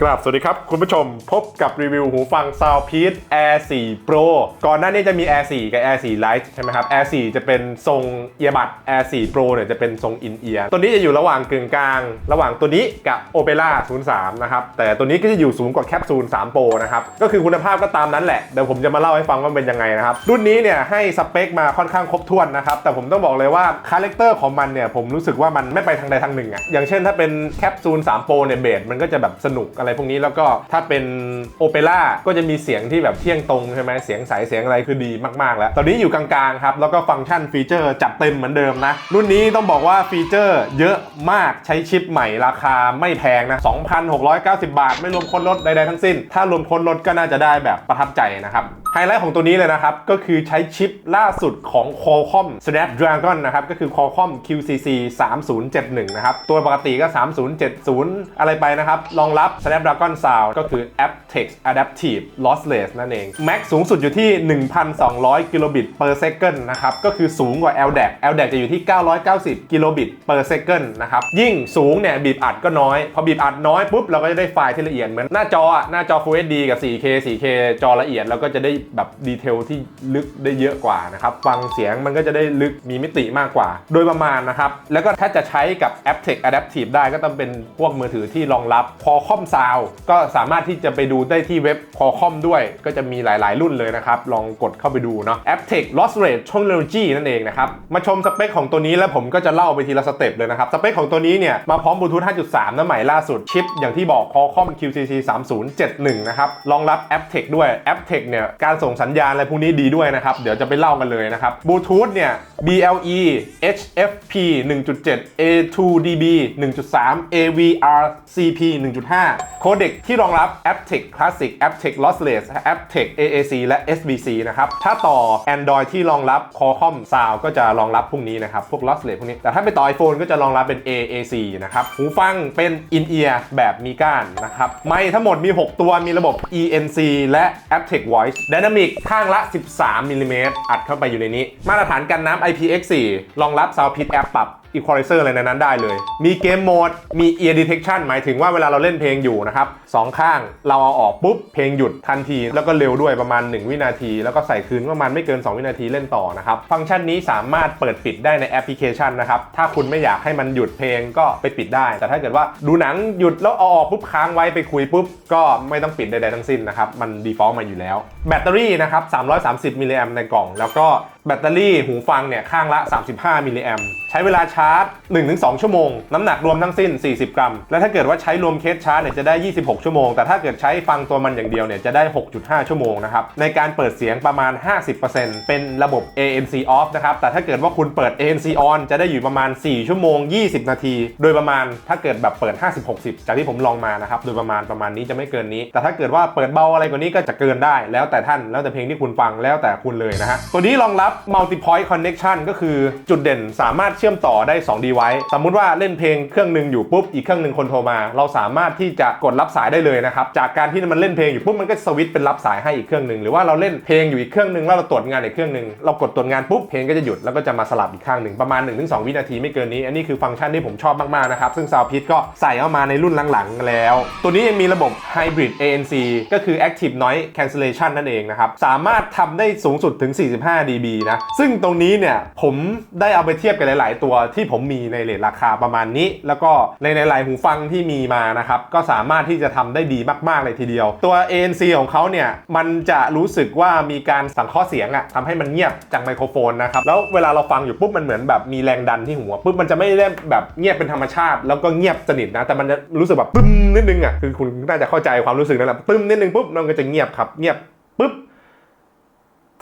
ครับสวัสดีครับ คุณผู้ชมพบกับรีวิวหูฟัง Soundpeace Air 4 Pro ก่อนหน้านี้จะมี Air 4 กับ Air 4 Lite ใช่ไหมครับ Air 4 จะเป็นทรงเอียบัด Air 4 Pro เนี่ยจะเป็นทรงอินเอียร์ตัวนี้จะอยู่ระหว่างกึ่งกลาง ระหว่างตัวนี้กับ Opera 03 นะครับ แต่ตัวนี้ก็จะอยู่สูงกว่าแคปซูล3 Pro นะครับ ก็คือคุณภาพก็ตามนั้นแหละ เดี๋ยวผมจะมาเล่าให้ฟังว่าเป็นยังไงนะครับ รุ่นนี้เนี่ยให้สเปคมาค่อนข้างครบถ้วนนะครับแต่ผมต้องบอกเลยว่าคาแรคเตอร์ของมันเนี่ยผมรู้สึกว่ามันไม่ไปทางใดทางหนึ่งอะอย่างเช่นถ้าเป็นแคปซูล3 Pro เนี่ยเบสมันก็จะแบบสนุกอะไรพวกนี้แล้วก็ถ้าเป็นโอเปร่าก็จะมีเสียงที่แบบเที่ยงตรงใช่ไหมเสียงใสเสียงอะไรคือดีมากๆ แล้ว ตอนนี้อยู่กลางๆครับแล้วก็ฟังก์ชันฟีเจอร์จัดเต็มเหมือนเดิมนะ รุ่นนี้ต้องบอกว่าฟีเจอร์เยอะมากใช้ชิปใหม่ราคาไม่แพงนะ 2,690 บาท ไม่รวมคนลดใดๆทั้งสิ้น ถ้ารวมคนลดก็น่าจะได้แบบประทับใจนะครับไฮไลท์ของตัวนี้เลยนะครับ ก็คือใช้ชิปล่าสุดของ Qualcomm Snapdragon นะครับ ก็คือ Qualcomm QCC 3071 นะครับ ตัวปกติก็ 3070 อะไรไปนะครับรองรับ Snapdragon Sound ก็คือ aptX Adaptive Lossless นั่นเอง Max สูงสุดอยู่ที่ 1,200 กิโลบิต per second นะครับ ก็คือสูงกว่า LDAC LDAC จะอยู่ที่ 990 กิโลบิต per second นะครับ ยิ่งสูงเนี่ย บีบอัดก็น้อย พอบีบอัดน้อยปุ๊บ เราก็จะได้ไฟล์ที่ละเอียดเหมือนหน้าจออะหน้าจอ Full HD กับ 4K 4K จอละเอียด แล้วก็จะได้แบบดีเทลที่ลึกได้เยอะกว่านะครับ ฟังเสียงมันก็จะได้ลึกมีมิติมากกว่า โดยประมาณนะครับ แล้วก็ถ้าจะใช้กับ aptX Adaptive ได้ก็ต้องเป็นพวกมือถือที่รองรับ Qualcomm Sound ก็สามารถที่จะไปดูได้ที่เว็บ Qualcomm ด้วย ก็จะมีหลาย ๆ รุ่นเลยนะครับ ลองกดเข้าไปดูเนาะ aptX Loss Rate Technology นั่นเองนะครับ มาชมสเปคของตัวนี้แล้วผมก็จะเล่าไปทีละสเต็ปเลยนะครับ สเปคของตัวนี้เนี่ย มาพร้อมบลูทูธ 5.3 นะใหม่ล่าสุด ชิป อย่างที่บอก Qualcomm QCC 3071 นะครับ รองรับ aptX ด้วย aptX เนี่ย การส่งสัญญาณอะไรพวกนี้ดีด้วยนะครับ เดี๋ยวจะไปเล่ากันเลยนะครับ บลูทูธเนี่ย BLE HFP 1.7 A2DB 1.3 AVR CP 1.5โคเด็กที่รองรับ aptX Classic aptX Lossless aptX AAC และ SBC นะครับถ้าต่อ Android ที่รองรับ Qualcomm Sound ก็จะรองรับพวกนี้นะครับ พวก Lossless พวกนี้ แต่ถ้าไปต่อ iPhone ก็จะรองรับเป็น AAC นะครับหูฟังเป็น In-ear แบบมีก้านนะครับไมค์ทั้งหมดมี 6 ตัวมีระบบ ENC และ aptX Voice Dynamic ข้างละ 13มิลลิเมตรอัดเข้าไปอยู่ในนี้ มาตรฐานกันน้ำ IPX4 รองรับ Soundpit App ปรับ Equalizer อะไรในนั้นได้เลย มีเกมโหมด มี Ear Detection หมายถึงว่าเวลาเราเล่นเพลงอยู่นะครับสองข้างเราเอาออกปุ๊บ เพลงหยุดทันที แล้วก็เร็วด้วยประมาณ 1 วินาที แล้วก็ใส่คืนประมาณไม่เกิน 2 วินาทีเล่นต่อนะครับ ฟังก์ชันนี้สามารถเปิดปิดได้ในแอปพลิเคชันนะครับ ถ้าคุณไม่อยากให้มันหยุดเพลงก็ไปปิดได้ แต่ถ้าเกิดว่าดูหนังหยุดแล้วเอาออกปุ๊บค้างไว้ไปคุยปุ๊บก็ไม่ต้องปิดใดๆทั้งสิ้นนะครับมัน default มาอยู่แล้ว แบตเตอรี่นะครับ330มิลลิแอมในกล่อง แล้วก็ แบตเตอรี่หูฟังเนี่ยข้างละ 35 มิลลิแอมใช้เวลาชาร์จ 1-2 ชั่วโมง น้ำหนักรวมทั้งสิ้น 40 กรัม และถ้าเกิดว่าใช้รวมเคสชาร์จเนี่ยจะได้ 26 ชั่วโมง แต่ถ้าเกิดใช้ฟังตัวมันอย่างเดียวเนี่ยจะได้ 6.5 ชั่วโมงนะครับ ในการเปิดเสียงประมาณ 50%เป็นระบบ ANC off นะครับ แต่ถ้าเกิดว่าคุณเปิด ANC on จะได้อยู่ประมาณ 4 ชั่วโมง 20 นาที โดยประมาณถ้าเกิดแบบเปิด 50-60 จากที่ผมลองมานะครับ โดยประมาณประมาณนี้จะไม่เกินนี้ แต่ถ้าเกิดว่าเปิดเบาอะไรกว่านี้ก็จะเกินได้ แล้วแต่ท่าน แล้วแต่เพลงที่คุณฟัง แล้วแต่คุณเลยนะฮะ ตัวนี้รองรับ multi point connection ก็คือจุดเด่นสามารถเชื่อมต่อได้ 2 device สมมุติว่าเล่นเพลงเครื่องหนึ่งอยู่ปุ๊บ อีกเครื่องหนึ่งคนโทรมา เราสามารถที่จะกดรับสายได้เลยนะครับ จากการที่มันเล่นเพลงอยู่ปุ๊บมันก็สวิตช์เป็นรับสายให้อีกเครื่องหนึ่งหรือว่าเราเล่นเพลงอยู่อีกเครื่องหนึ่งแล้วเราตรวจงานอีกเครื่องหนึ่งเรากดตรวจงานปุ๊บเพลงก็จะหยุดแล้วก็จะมาสลับอีกข้างหนึ่งประมาณ 1-2 วินาทีไม่เกินนี้ อันนี้คือฟังก์ชันที่ผมชอบมากๆนะครับซึ่ง Soundpit ก็ใส่เข้ามาในรุ่นหลังๆแล้ว ตัวนี้ยังมีระบบ Hybrid ANC ก็คือ Active Noise Cancellation นั่นเองนะครับสามารถทำได้สูงสุดถึง 45 dB นะ ซึ่งตรงนี้เนี่ยผมได้เอาไปเทียบกับหลาย ๆ ตัวที่ผมมีในเลทราคาประมาณนี้ แล้วก็ในหลายๆหูฟังที่มีมานะครับก็สามารถที่จะทำได้ดีมาก ๆ เลยทีเดียว ตัว ANC ของเขาเนี่ยมันจะรู้สึกว่ามีการสังเคราะห์เสียงอะทำให้มันเงียบจากไมโครโฟนนะครับแล้วเวลาเราฟังอยู่ปุ๊บมันเหมือนแบบมีแรงดันที่หัวปุ๊บมันจะไม่ได้แบบเงียบเป็นธรรมชาติ แล้วก็เงียบสนิทนะแต่มันจะรู้สึกแบบปึ้มนิดนึงอะคือคุณน่าจะเข้าใจความรู้สึกนั่นแหละปึ้มนิดนึงปุ๊บมันก็จะเงียบครับเงียบปุ๊บ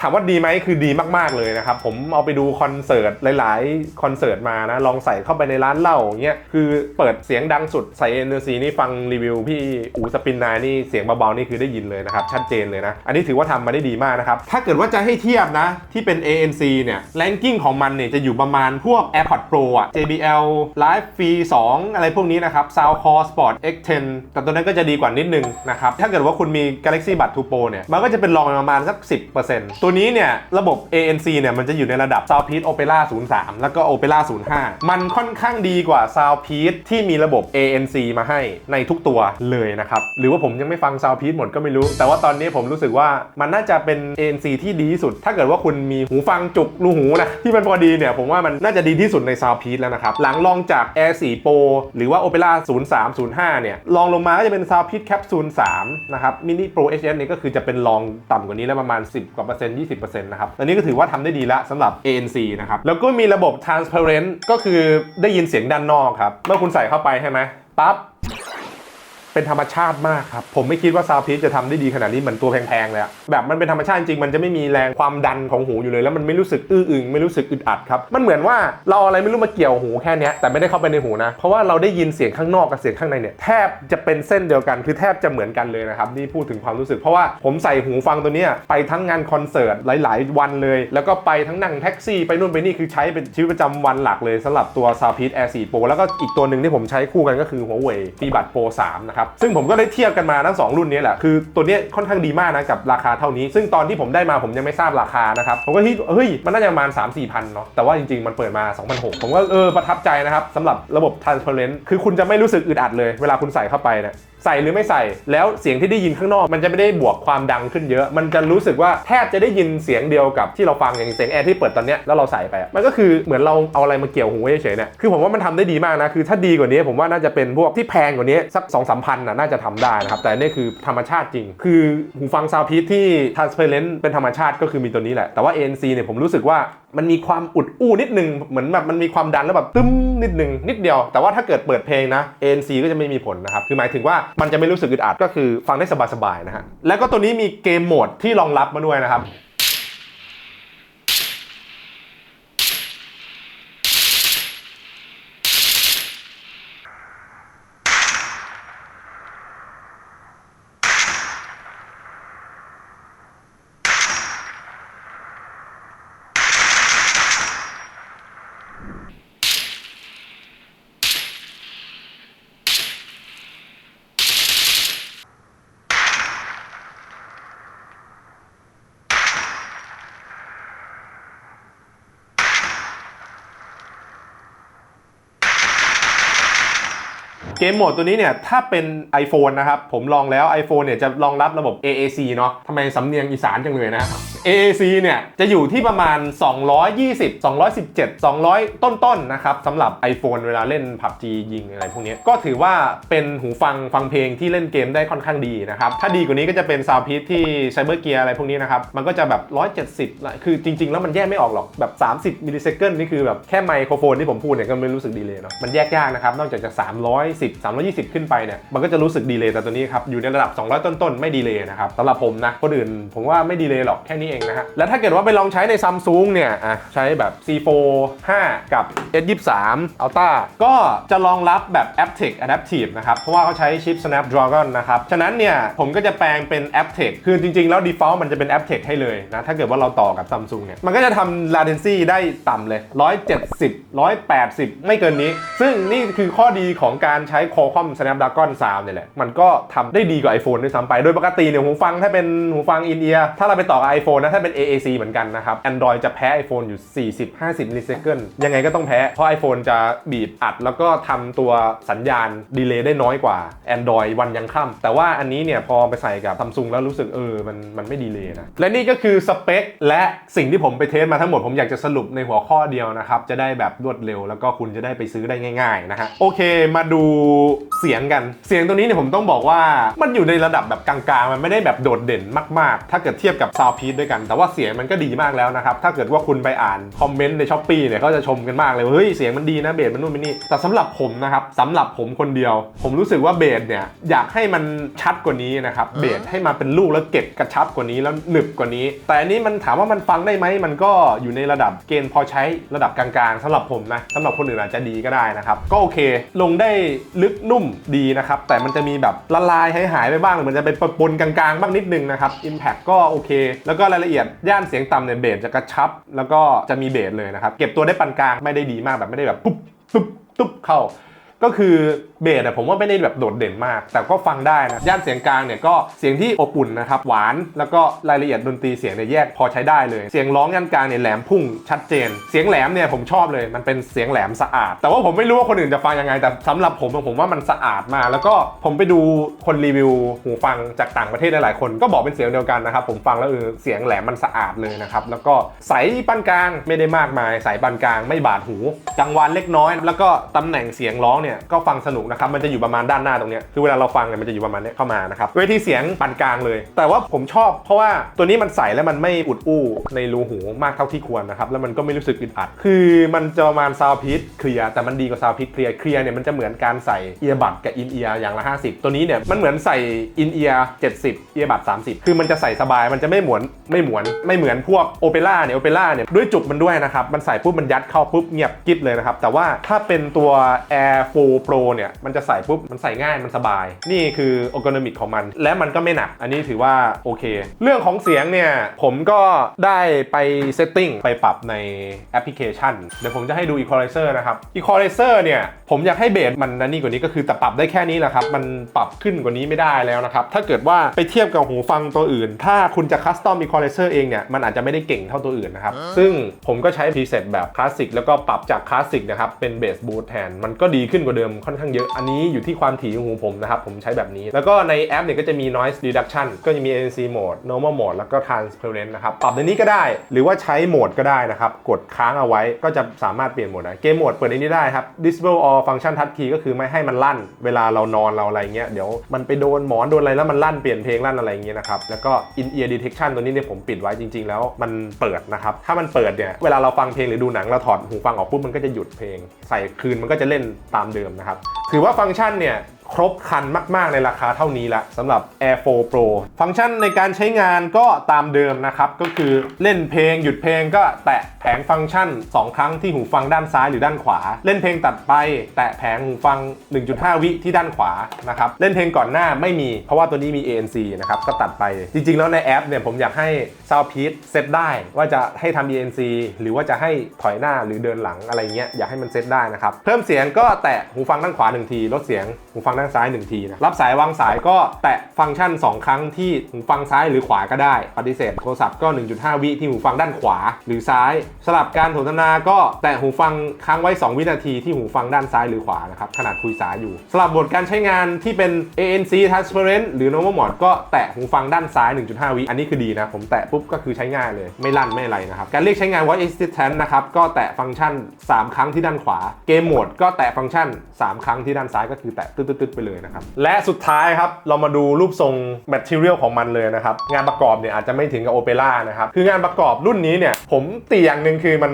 ถามว่าดีไหมคือดีมาก ๆ เลยนะครับ ผมเอาไปดูคอนเสิร์ตหลาย ๆ คอนเสิร์ตมานะ ลองใส่เข้าไปในร้านเหล้าอย่าเงี้ยคือเปิดเสียงดังสุดใส่เอ็นซีนี่ฟังรีวิวพี่อูสปินนายนี่เสียงเบา ๆ นี่คือได้ยินเลยนะครับ ชัดเจนเลยนะ อันนี้ถือว่าทำมาได้ดีมากนะครับ ถ้าเกิดว่าจะให้เทียบนะ ที่เป็น ANC เนี่ยแรงกิ้งของมันเนี่ยจะอยู่ประมาณพวก AirPods Pro อะ JBL Live f 2อะไรพวกนี้นะครับ Soundcore Sport X10 แต่ตัวนั้นก็จะดีกว่านิดนึงนะครับถ้าเกิดว่าคุณมี Galaxy Buds 2 Pro เนี่ยมันก็จะเป็นรองประมาณสัก 10%ตัวนี้เนี่ยระบบ ANC เนี่ยมันจะอยู่ในระดับ Soundpeace Opera 03 แล้วก็ Opera 05 มันค่อนข้างดีกว่า Soundpeace ที่มีระบบ ANC มาให้ในทุกตัวเลยนะครับ หรือว่าผมยังไม่ฟัง Soundpeace หมดก็ไม่รู้ แต่ว่าตอนนี้ผมรู้สึกว่ามันน่าจะเป็น ANC ที่ดีที่สุด ถ้าเกิดว่าคุณมีหูฟังจุกรูหูนะที่มันพอดีเนี่ยผมว่ามันน่าจะดีที่สุดใน Soundpeace แล้วนะครับ หลังลองจาก Air 4 Pro หรือว่า Opera 03 05 เนี่ยลองลงมาก็จะเป็น Soundpeace Capsule 3นะครับ Mini Pro HS เนี่ยก็คือจะเป็นลองต่ำกว่านี้แล้วประมาณ 10กว่าเปอร์เซ็นต์20%นะครับอันนี้ก็ถือว่าทำได้ดีแล้วสำหรับ ANC นะครับ แล้วก็มีระบบ Transparent ก็คือได้ยินเสียงด้านนอกครับ เมื่อคุณใส่เข้าไปใช่ไหมปั๊บ เป็นธรรมชาติมากครับ ผมไม่คิดว่าซาวพีชจะทำได้ดีขนาดนี้เหมือนตัวแพงๆเลยอะแบบมันเป็นธรรมชาติจริงมันจะไม่มีแรงความดันของหูอยู่เลย แล้วมันไม่รู้สึกอื้ออึงไม่รู้สึกอึดอัดครับมันเหมือนว่าเราอะไรไม่รู้มาเกี่ยวหูแค่นี้แต่ไม่ได้เข้าไปในหูนะ เพราะว่าเราได้ยินเสียงข้างนอกกับเสียงข้างในเนี่ยแทบจะเป็นเส้นเดียวกันคือแทบจะเหมือนกันเลยนะครับนี่พูดถึงความรู้สึก เพราะว่าผมใส่หูฟังตัวเนี้ยไปทั้งงานคอนเสิร์ตหลาย ๆ วันเลย แล้วก็ไปทั้งนั่งแท็กซี่ไปนู่นไปนี่คือใช้เป็นชีวิตประจำวันหลักเลยสำหรับตัว s o u n d p e a c Air 4 Pro แล้วก็อีกตัวหนึ่งที่ผมใช้คู่กันก็คือ Huawei ปีบัต Pro 3นะครับซึ่งผมก็ได้เทียบกันมาทั้ง 2 รุ่นนี้แหละ คือตัวนี้ค่อนข้างดีมากนะกับราคาเท่านี้ ซึ่งตอนที่ผมได้มาผมยังไม่ทราบราคานะครับ ผมก็คิดเฮ้ย มันน่าจะประมาณ 3 4พันเนาะ แต่ว่าจริงๆ มันเปิดมา 2,600 ผมก็เออประทับใจนะครับสำหรับระบบ transparent คือคุณจะไม่รู้สึกอึดอัดเลย เวลาคุณใส่เข้าไปเนี่ย ใส่หรือไม่ใส่ แล้วเสียงที่ได้ยินข้างนอก มันจะไม่ได้บวกความดังขึ้นเยอะ มันจะรู้สึกว่าแทบจะได้ยินเสียงเดียวกับที่เราฟังอย่างเสียงแอร์ที่เปิดตอนเนี้ยแล้วเราใส่ไปอะมันก็คือเหมือนเราเอาอะไรมาเกี่ยวหูไว้เฉยๆเนี่ยคือผมว่ามันทำได้ดีมากนะคือถ้าดีกว่านี้ผมว่าน่าจะเป็นพวกที่แพงกว่านี้สัก2องสามพันน่ะน่าจะทำได้นะครับแต่อันนี่คือธรรมชาติจริง คือหูฟังซาวพีทที่ transparent เป็นธรรมชาติก็คือมีตัวนี้แหละแต่ว่า ANC เนี่ยผมรู้สึกว่ามันมีความอุดอู้นิดนึงเหมือนแบบมันมีความดันแล้วแบบตึ้มนิดนึงนิดเดียว แต่ว่าถ้าเกิดเปิดเพลงนะ ANC ก็จะไม่มีผลนะครับคือหมายถึงว่ามันจะไม่รู้สึกอึดอัดก็คือฟังได้สบายๆนะฮะแล้วก็ตัวนี้มีเกมโหมดที่รองรับมาด้วยนะครับ เกมโหมดตัวนี้เนี่ยถ้าเป็น iPhone นะครับ ผมลองแล้ว iPhone เนี่ยจะรองรับระบบ AAC เนาะทำไมสำเนียงอีสานจังเลยนะ AAC เนี่ยจะอยู่ที่ประมาณ 220 217 200 ต้นๆนะครับสำหรับ iPhone เวลาเล่น PUBG ยิงอะไรพวกนี้ก็ถือว่าเป็นหูฟังฟังเพลงที่เล่นเกมได้ค่อนข้างดีนะครับ ถ้าดีกว่านี้ก็จะเป็น Soundpeace ที่ Cyber Gear อะไรพวกนี้นะครับ มันก็จะแบบ 170 คือจริง ๆ แล้วมันแยกไม่ออกหรอกแบบ 30มิลลิเซคันนี่คือแบบแค่ไมโครโฟนที่ผมพูดเนี่ยก็ไม่รู้สึกดีเลยเนาะมันแยกยากนะครับนอกจากจะ 310 320 ขึ้นไปเนี่ยมันก็จะรู้สึกดีเลยแต่ตัวนี้ครับอยู่ในระดับ 200 ต้นๆไม่ดีเลยนะครับสำหรับผมนะคนอื่นผมว่าไม่ดีเลยหรอกแค่นี้เองนะฮะ แล้วถ้าเกิดว่าไปลองใช้ในซัมซุงเนี่ยอะใช้แบบ C4 5 กับ S23 Ultra ก็จะรองรับแบบ aptX Adaptive นะครับ เพราะว่าเขาใช้ชิป Snapdragon นะครับ ฉะนั้นเนี่ยผมก็จะแปลงเป็น aptX คือจริง ๆ แล้ว default มันจะเป็น aptX ให้เลยนะ ถ้าเกิดว่าเราต่อกับ Samsung เนี่ย มันก็จะทำ latency ได้ต่ำเลย 170 180 ไม่เกินนี้ ซึ่งนี่คือข้อดีของการใช้ Qualcomm Snapdragon 3เนี่ยแหละ มันก็ทำได้ดีกว่า iPhone ด้วยซ้ำไป โดยปกติเนี่ยหูฟังถ้าเป็นหูฟัง in ear ถ้าเราไปต่อกับ iPhone นะถ้าเป็น AAC เหมือนกันนะครับ Android จะแพ้ iPhone อยู่ 40-50มิลลิเซคันยังไงก็ต้องแพ้ เพราะ iPhone จะบีบอัด แล้วก็ทำตัวสัญญาณดีเลย์ได้น้อยกว่า Android วันยังค่ำแต่ว่าอันนี้เนี่ยพอไปใส่กับ Samsung แล้วรู้สึกเออมันมันไม่ดีเลย์นะ และนี่ก็คือสเปคและสิ่งที่ผมไปเทสมาทั้งหมดผมอยากจะสรุปในหัวข้อเดียวนะครับ จะได้แบบรวดเร็วแล้วก็คุณจะได้ไปซื้อได้ง่ายๆนะฮะโอเคมาดูเสียงกัน เสียงตัวนี้เนี่ยผมต้องบอกว่ามันอยู่ในระดับแบบกลางๆ มันไม่ได้แบบโดดเด่นมากๆ ถ้าเกิดเทียบกับ Soundpeace ด้วยกันแต่ว่าเสียงมันก็ดีมากแล้วนะครับ ถ้าเกิดว่าคุณไปอ่านคอมเมนต์ในช้อปปีเนี่ยเขาจะชมกันมากเลยว่าเฮ้ยเสียงมันดีนะเบสมันนู่นมันนี่ แต่สำหรับผมนะครับสำหรับผมคนเดียว ผมรู้สึกว่าเบสเนี่ยอยากให้มันชัดกว่านี้นะครับเบสให้มาเป็นลูกแล้วเก็บกระชับกว่านี้แล้วหนึบกว่านี้ แต่อันนี้มันถามว่ามันฟังได้ไหมมันก็อยู่ในระดับเกณฑ์พอใช้ระดับกลางๆสำหรับผมนะสำหรับคนอื่นอาจจะดีก็ได้นะครับก็โอเค ลงได้ลึกนุ่มดีนะครับแต่มันจะมีแบบละลายหายหายๆไปบ้างเหมือนจะเป็นปนๆกลางๆ บ้างนิดนึงนะครับ Impact ก็โอเค แล้วก็รายละเอียด ย่านเสียงต่ำเนี่ยเบสจะกระชับ แล้วก็จะมีเบสเลยนะครับ เก็บตัวได้ปานกลางไม่ได้ดีมากแบบไม่ได้แบบปุ๊บ ตุ๊บ ตุ๊บเข้า ก็คือเบสอะผมว่าไม่ได้แบบโดดเด่นมาก แต่ก็ฟังได้นะย่านเสียงกลางเนี่ยก็เสียงที่อบอุ่นนะครับหวานแล้วก็รายละเอียดดนตรีเสียงเนี่ยแยกพอใช้ได้เลย เสียงร้องย่านกลางเนี่ยแหลมพุ่งชัดเจน เสียงแหลมเนี่ยผมชอบเลยมันเป็นเสียงแหลมสะอาด แต่ว่าผมไม่รู้ว่าคนอื่นจะฟังยังไง แต่สำหรับผมผมว่ามันสะอาดมากแล้วก็ผมไปดูคนรีวิวหูฟังจากต่างประเทศหลายๆคน ก็บอกเป็นเสียงเดียวกันนะครับผมฟังแล้วเออเสียงแหลมมันสะอาดเลยนะครับแล้วก็ใสปานกลางไม่ได้มากมายใสปานกลางไม่บาดหูกังวานเล็กน้อย แล้วก็ตำแหน่งเสียงร้องเนี่ยก็ฟังสนุกนะครับมันจะอยู่ประมาณด้านหน้าตรงนี้คือเวลาเราฟังเนี่ยมันจะอยู่ประมาณนี้เข้ามานะครับเวทีเสียงปานกลางเลย แต่ว่าผมชอบเพราะว่าตัวนี้มันใสแล้วมันไม่อุดอู้ในรูหูมากเท่าที่ควรนะครับแล้วมันก็ไม่รู้สึกอึดอัด คือมันจะประมาณซาวพีทเคลียร์แต่มันดีกว่าซาวพีทเคลียร์เคลียร์เนี่ยมันจะเหมือนการใส่เอียบัดกับอินเอียร์อย่างละ 50 ตัวนี้เนี่ยมันเหมือนใส่อินเอียร์70เอียบัด30คือมันจะใส่สบายมันจะไม่หมวนไม่หมวนไม่เหมือนพวกโอเปร่าเนี่ยโอเปร่าเนี่ยด้วยจุกมันด้วยนะครับมันใส่ปุ๊บมันยัดเข้าปุ๊บเงียบกิ๊บเลยนะครับแต่ว่าถ้าเป็นตัว Air 4 Pro เนี่ยมันจะใส่ปุ๊บมันใส่ง่ายมันสบาย นี่คือโอ r g น n มิกของมัน และมันก็ไม่หนัก อันนี้ถือว่าโอเค เรื่องของเสียงเนี่ยผมก็ได้ไปเซตติ้งไปปรับในแอปพลิเคชัน เดี๋ยวผมจะให้ดู Equalizer นะครับ Equalizer เนี่ยผมอยากให้เบสมันนั่นนี่กว่านี้ก็คือแต่ปรับได้แค่นี้แหละครับมันปรับขึ้นกว่านี้ไม่ได้แล้วนะครับถ้าเกิดว่าไปเทียบกับหูฟังตัวอื่น ถ้าคุณจะคัสตอม Equalizer เองเนี่ยมันอาจจะไม่ได้เก่งเท่าตัวอื่นนะครับซึ่งผมก็ใช้ preset แบบคลาสสิกแล้วก็ปรับจากคลาสสิกนะครับเป็นเบสบูทแทนมันก็ดีขึ้นกว่าเดิมค่อนข้างเยอะ อันนี้อยู่ที่ความถี่ของหูผมนะครับ ผมใช้แบบนี้ แล้วก็ในแอปเนี่ยก็จะมี noise reduction ก็จะมี ANC mode normal mode แล้วก็ transparent นะครับ ปรับในนี้ก็ได้ หรือว่าใช้โหมดก็ได้นะครับ กดค้างเอาไว้ก็จะสามารถเปลี่ยนโหมดได้เกมโหมดเปิดในนี้ได้ครับ disable all function touch key ก็คือไม่ให้มันลั่น เวลาเรานอนเราอะไรเงี้ยเดี๋ยวมันไปโดนหมอนโดนอะไรแล้วมันลั่นเปลี่ยนเพลงลั่นอะไรเงี้ยนะครับแล้วก็ in ear detection ตัวนี้เนี่ยผมปิดไว้จริง ๆ แล้วมันเปิดนะครับถ้ามันเปิดเนี่ยเวลาเราฟังเพลงหรือดูหนังเราถอดหูฟังออกปุ๊บมันก็จะหยุดเพลง ใส่คืนมันก็จะเล่นตามเดิมนะครับ ถือว่าฟังก์ชันเนี่ย ครบคันมากๆในราคาเท่านี้ละสำหรับ Air 4 Pro ฟังก์ชันในการใช้งานก็ตามเดิมนะครับ ก็คือเล่นเพลงหยุดเพลงก็แตะแผงฟังก์ชัน 2 ครั้งที่หูฟังด้านซ้ายหรือด้านขวา เล่นเพลงตัดไป แตะแผงหูฟัง 1.5 วิที่ด้านขวานะครับเล่นเพลงก่อนหน้าไม่มี เพราะว่าตัวนี้มี ANC นะครับก็ตัดไป จริงๆ แล้วในแอปเนี่ยผมอยากให้ Soundpeak เซตได้ว่าจะให้ทำ ANC หรือว่าจะให้ถอยหน้าหรือเดินหลังอะไรเงี้ยอยากให้มันเซตได้นะครับเพิ่มเสียงก็แตะหูฟังด้านขวา1ทีลดเสียงหูฟังด้านซ้าย1ทีนะรับสายวางสายก็แตะฟังก์ชัน 2 ครั้งที่หูฟังซ้ายหรือขวาก็ได้ ปฏิเสธโทรศัพท์ก็ 1.5 วิที่หูฟังด้านขวาหรือซ้าย สลับการสนทนาก็แตะหูฟังค้างไว้ 2 วินาทีที่หูฟังด้านซ้ายหรือขวานะครับขนาดคุยสายอยู่ สลับบทการใช้งานที่เป็น ANC transparent หรือ normal mode ก็แตะหูฟังด้านซ้าย 1.5 วิอันนี้คือดีนะผมแตะปุ๊บก็คือใช้ง่ายเลยไม่ลั่นไม่อะไรนะครับการเรียกใช้งาน voice assistant นะครับก็แตะฟังก์ชัน 3 ครั้งที่ด้านขวาเกมโหมดก็แตะฟังก์ชัน 3 ครั้งที่ด้านซ้ายก็คือแตะตึ๊ดๆๆไปเลยนะครับ และสุดท้ายครับ เรามาดูรูปทรงแมทเทอเรียลของมันเลยนะครับ งานประกอบเนี่ยอาจจะไม่ถึงกับโอเปร่านะครับ คืองานประกอบรุ่นนี้เนี่ย ผมตีอย่างหนึ่งคือมัน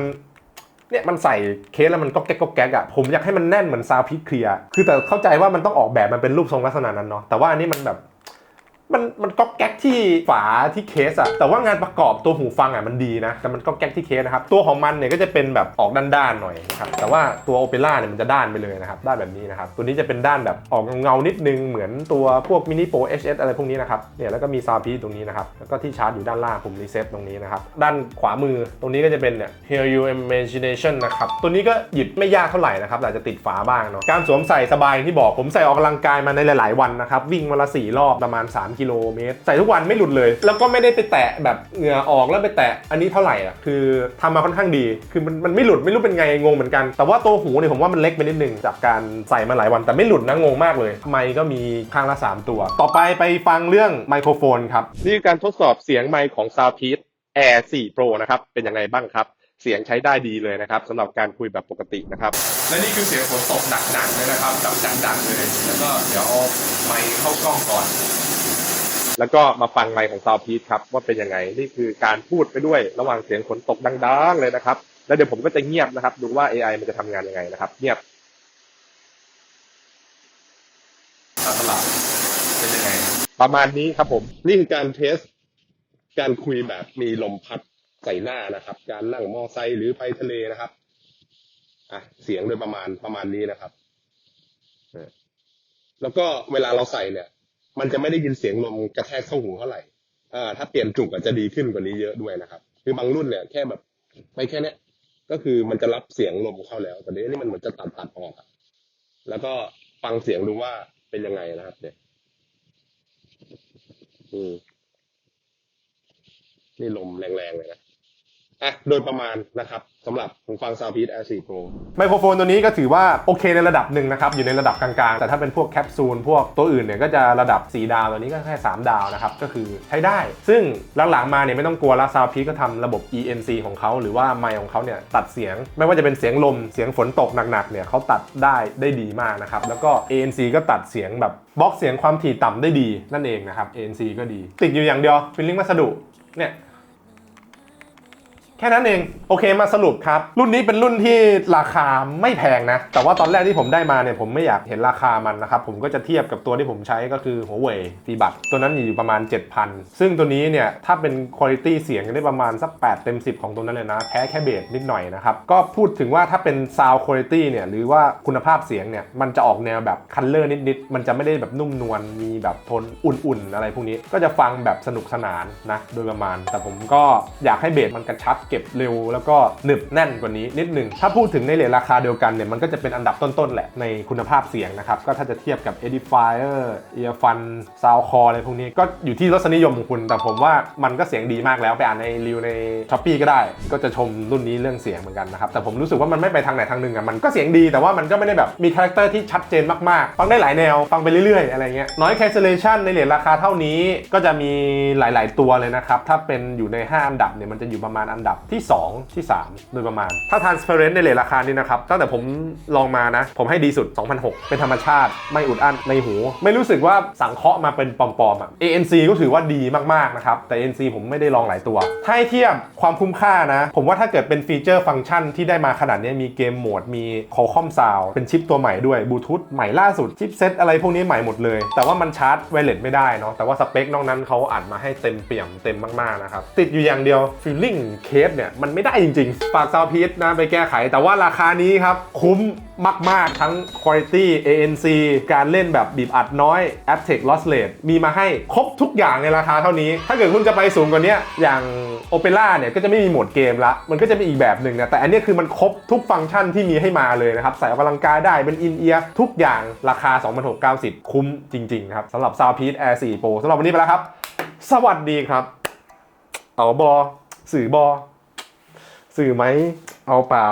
เนี่ยมันใส่เคสแล้วมันก็แก๊กก็แก๊กอะผมอยากให้มันแน่นเหมือนซาวพิเคลียคือแต่เข้าใจว่ามันต้องออกแบบมันเป็นรูปทรงลักษณะนั้นเนาะแต่ว่าอันนี้มันแบบ มันมันก็แก๊กที่ฝาที่เคสอะแต่ว่างานประกอบตัวหูฟังอะมันดีนะ แต่มันก็แก๊กที่เคสนะครับ ตัวของมันเนี่ยก็จะเป็นแบบออกด้านๆหน่อยนะครับ แต่ว่าตัวโอเปร่าเนี่ยมันจะด้านไปเลยนะครับ ด้านแบบนี้นะครับ ตัวนี้จะเป็นด้านแบบออกเงาๆนิดนึง เหมือนตัวพวกมินิโปร HS อสอะไรพวกนี้นะครับ เนี่ยแล้วก็มีซาวพีตรงนี้นะครับ แล้วก็ที่ชาร์จอยู่ด้านล่างปุ่มรีเซ็ตตรงนี้นะครับ ด้านขวามือตรงนี้ก็จะเป็นเนี่ย Hear You Imagination นะครับ ตัวนี้ก็หยิบไม่ยากเท่าไหร่นะครับ อาจจะติดฝาบ้างเนาะ การสวมใส่สบายที่บอกผมใส่ออกกำลังกายมาในหลาย ๆ วันนะครับ วิ่งวันละ4รอบประมาณ3กิโลเมตร ใส่ทุกวันไม่หลุดเลย แล้วก็ไม่ได้ไปแตะแบบเหงื่อออกแล้วไปแตะอันนี้เท่าไหร่อะคือทำมาค่อนข้างดี คือมันมันไม่หลุดไม่รู้เป็นไงงงเหมือนกัน แต่ว่าตัวหูเนี่ยผมว่ามันเล็กไปนิดนึงจากการใส่มาหลายวันแต่ไม่หลุดนะงงมากเลย ไมค์ก็มีข้างละ 3 ตัว ต่อไปไปฟังเรื่องไมโครโฟนครับนี่คือการทดสอบเสียงไมค์ของ Soundpeak Air 4 Pro นะครับเป็นยังไงบ้างครับเสียงใช้ได้ดีเลยนะครับสำหรับการคุยแบบปกตินะครับ และนี่คือเสียงฝนตกหนักๆเลยนะครับแบบดังๆเลย แล้วก็เดี๋ยวเอาไมค์เข้ากล้องก่อน แล้วก็มาฟังไมค์ของซาวพีทครับว่าเป็นยังไงนี่คือการพูดไปด้วยระหว่างเสียงฝนตกดังๆเลยนะครับ แล้วเดี๋ยวผมก็จะเงียบนะครับ ดูว่า AI มันจะทำงานยังไงนะครับ เงียบสลับเป็นยังไง ประมาณนี้ครับผม นี่คือการเทส การคุยแบบมีลมพัดใส่หน้านะครับ การนั่งมอไซค์หรือไปทะเลนะครับอะเสียงโดยประมาณประมาณนี้นะครับเออแล้วก็เวลาเราใส่เนี่ย มันจะไม่ได้ยินเสียงลมกระแทกเข้าหูเท่าไหร่อ่าถ้าเปลี่ยนจุกอาจจะดีขึ้นกว่านี้เยอะด้วยนะครับ คือบางรุ่นเนี่ยแค่แบบไปแค่เนี้ยก็คือมันจะรับเสียงลมเข้าแล้ว แต่เดี๋ยวนี้มันเหมือนจะตัดตัดออกแล้วก็ฟังเสียงดูว่าเป็นยังไงนะครับ เนี่ย อืมนี่ลมแรงๆเลยนะ อะโดยประมาณนะครับสำหรับหูฟัง Soundpeace Air 4 Pro ไมโครโฟนตัวนี้ก็ถือว่าโอเคในระดับหนึ่งนะครับ อยู่ในระดับกลางๆ แต่ถ้าเป็นพวกแคปซูลพวกตัวอื่นเนี่ยก็จะระดับ 4 ดาวตัวนี้ก็แค่ 3 ดาวนะครับ ก็คือใช้ได้ ซึ่งหลังๆมาเนี่ยไม่ต้องกลัวละ Soundpeace ก็ทำระบบ ENC ของเขาหรือว่าไมค์ของเขาเนี่ยตัดเสียง ไม่ว่าจะเป็นเสียงลมเสียงฝนตกหนักๆเนี่ยเขาตัดได้ได้ดีมากนะครับแล้วก็ ANC ก็ตัดเสียงแบบบล็อกเสียงความถี่ต่ำได้ดีนั่นเองนะครับ ANC ก็ดี ติดอยู่อย่างเดียวฟิลลิ่งวัสดุเนี่ย ค่นั้นเอง โอเคมาสรุปครับ รุ่นนี้เป็นรุ่นที่ราคาไม่แพงนะ แต่ว่าตอนแรกที่ผมได้มาเนี่ยผมไม่อยากเห็นราคามันนะครับ ผมก็จะเทียบกับตัวที่ผมใช้ก็คือหัวเว่ยฟีบัตตัวนั้นอยู่ประมาณ 7,000 ซึ่งตัวนี้เนี่ย ถ้าเป็นคุณภาพเสียงก็ได้ประมาณสัก 8 เต็ม 10 ของตัวนั้นเลยนะ แพ้แค่เบสนิดหน่อยนะครับ ก็พูดถึงว่าถ้าเป็นซาวคุณภาพเนี่ยหรือว่าคุณภาพเสียงเนี่ยมันจะออกแนวแบบคันเลอร์นิดๆมันจะไม่ได้แบบนุ่มนวลมีแบบทนอุ่นๆ อะไรพวกนี้ก็จะฟังแบบสนุกสนานนะโดยประมาณ แต่ผมก็อยากให้เบสมันกระชับเก็บเร็วแล้วก็หนึบแน่นกว่านี้นิดหนึ่งถ้าพูดถึงในเลทราคาเดียวกันเนี่ยมันก็จะเป็นอันดับต้นๆแหละในคุณภาพเสียงนะครับก็ถ้าจะเทียบกับ Edifier Earfun Soundcore อะไรพวกนี้ก็อยู่ที่รสนิยมของคุณ แต่ผมว่ามันก็เสียงดีมากแล้วไปอ่านในรีวิวใน s h อ p e e ก็ได้ ก็จะชมรุ่นนี้เรื่องเสียงเหมือนกันนะครับแต่ผมรู้สึกว่ามันไม่ไปทางไหนทางหนึ่งอะมันก็เสียงดีแต่ว่ามันก็ไม่ได้แบบมีคาแรคเตอร์ที่ชัดเจนมากๆฟังได้หลายแนวฟังไปเรื่อยๆอะไรเงี้ยน้อย cancellation ในเหรียญราคาเท่านี้ก็จะมีหลาย ๆ ตัวเลยนะครับถ้าเป็นอยู่ใน 5 อันดับเนี่ยมันจะอยู่ประมาณอันดับที่ 2 ที่ 3 โดยประมาณ ถ้า transparent ในเหรียญราคานี้นะครับ ตั้งแต่ผมลองมานะ ผมให้ดีสุด 2006 เป็นธรรมชาติไม่อุดอั้นในหู ไม่รู้สึกว่าสังเคราะห์มาเป็นปลอมๆอะ ANC ก็ถือว่าดีมากๆนะครับ แต่ ANC ผมไม่ได้ลองหลายตัว ถ้าให้เทียบความคุ้มค่านะ ผมว่าถ้าเกิดเป็นฟีเจอร์ฟังก์ชันที่ได้มาขนาดนี้มีเกมโหมดมีคอคอมซาวเป็นชิปตัวใหม่ด้วยบลูทูธใหม่ล่าสุดชิปเซตอะไรพวกนี้ใหม่หมดเลย แต่ว่ามันชาร์จไวเลสไม่ได้เนาะแต่ว่าสเปคนอกนั้นเขาอัดมาให้เต็มเปี่ยมเต็มมากๆนะครับติดอยู่อย่างเดียวฟีลลิ่งเคเนี่ยมันไม่ได้จริงๆ ฝากซาวพีชนะไปแก้ไข แต่ว่าราคานี้ครับ คุ้มมาก ๆ ทั้ง Quality ANC การเล่นแบบบีบอัดน้อย a p t e c Lossless มีมาให้ครบทุกอย่างในราคาเท่านี้ ถ้าเกิดคุณจะไปสูงกว่านี้อย่าง Opera เนี่ยก็จะไม่มีโหมดเกมละ มันก็จะมีอีกแบบหนึ่งนะ แต่อันนี้คือมันครบทุกฟังก์ชันที่มีให้มาเลยนะครับ ใส่ออกกำลังกายได้เป็นอินเอียร์ทุกอย่างราคา 2690 คุ้มจริง ๆ นะครับสำหรับ Soundpeace Air 4 Pro สำหรับวันนี้ไปแล้วครับ สวัสดีครับเอาบอสื่อบอ สื่อไหมเอาเปล่า